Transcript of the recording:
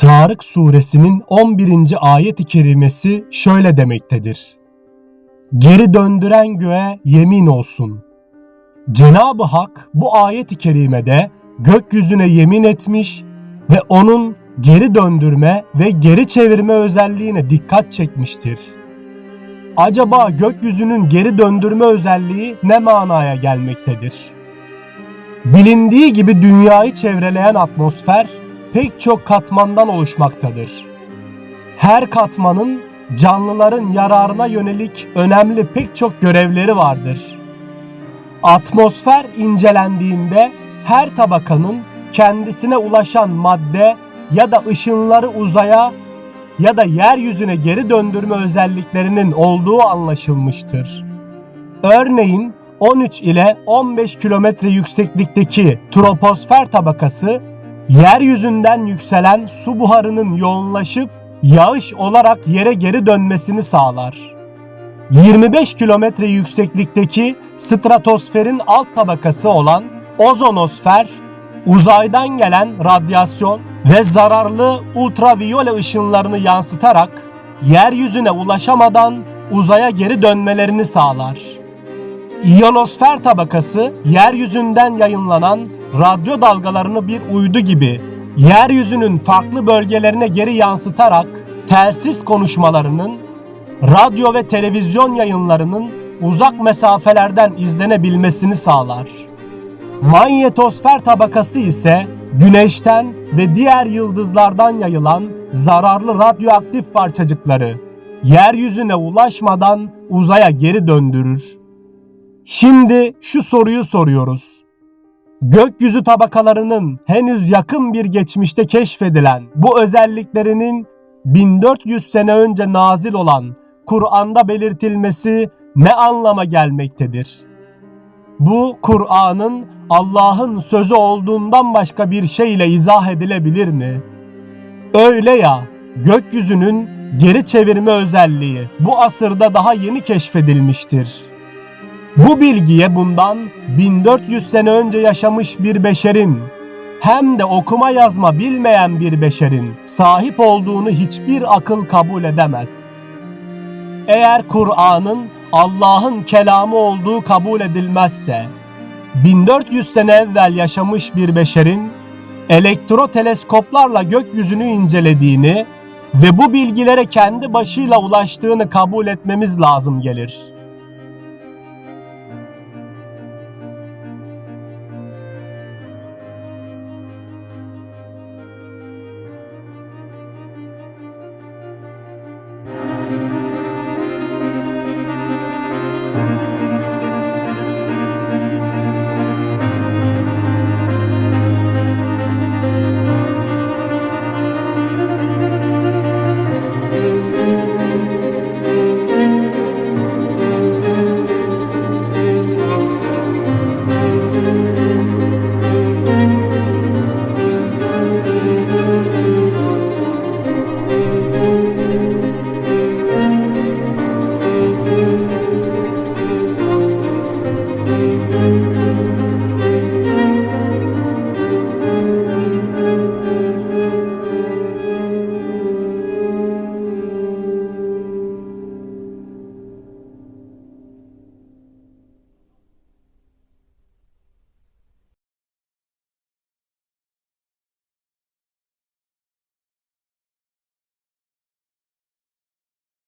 Tarık suresinin 11. ayet-i kerimesi şöyle demektedir. Geri döndüren göğe yemin olsun. Cenab-ı Hak bu ayet-i kerimede gökyüzüne yemin etmiş ve onun geri döndürme ve geri çevirme özelliğine dikkat çekmiştir. Acaba gökyüzünün geri döndürme özelliği ne manaya gelmektedir? Bilindiği gibi dünyayı çevreleyen atmosfer pek çok katmandan oluşmaktadır. Her katmanın canlıların yararına yönelik önemli pek çok görevleri vardır. Atmosfer incelendiğinde her tabakanın kendisine ulaşan madde ya da ışınları uzaya ya da yeryüzüne geri döndürme özelliklerinin olduğu anlaşılmıştır. Örneğin 13 ile 15 kilometre yükseklikteki troposfer tabakası yeryüzünden yükselen su buharının yoğunlaşıp yağış olarak yere geri dönmesini sağlar. 25 kilometre yükseklikteki stratosferin alt tabakası olan ozonosfer, uzaydan gelen radyasyon ve zararlı ultraviyole ışınlarını yansıtarak yeryüzüne ulaşamadan uzaya geri dönmelerini sağlar. İyonosfer tabakası yeryüzünden yayınlanan radyo dalgalarını bir uydu gibi yeryüzünün farklı bölgelerine geri yansıtarak telsiz konuşmalarının, radyo ve televizyon yayınlarının uzak mesafelerden izlenebilmesini sağlar. Manyetosfer tabakası ise güneşten ve diğer yıldızlardan yayılan zararlı radyoaktif parçacıkları yeryüzüne ulaşmadan uzaya geri döndürür. Şimdi şu soruyu soruyoruz. Gökyüzü tabakalarının henüz yakın bir geçmişte keşfedilen bu özelliklerinin 1400 sene önce nazil olan Kur'an'da belirtilmesi ne anlama gelmektedir? Bu Kur'an'ın Allah'ın sözü olduğundan başka bir şeyle izah edilebilir mi? Öyle ya, gökyüzünün geri çevirme özelliği bu asırda daha yeni keşfedilmiştir. Bu bilgiye bundan 1400 sene önce yaşamış bir beşerin hem de okuma yazma bilmeyen bir beşerin sahip olduğunu hiçbir akıl kabul edemez. Eğer Kur'an'ın Allah'ın kelamı olduğu kabul edilmezse 1400 sene evvel yaşamış bir beşerin elektro teleskoplarla gökyüzünü incelediğini ve bu bilgilere kendi başıyla ulaştığını kabul etmemiz lazım gelir.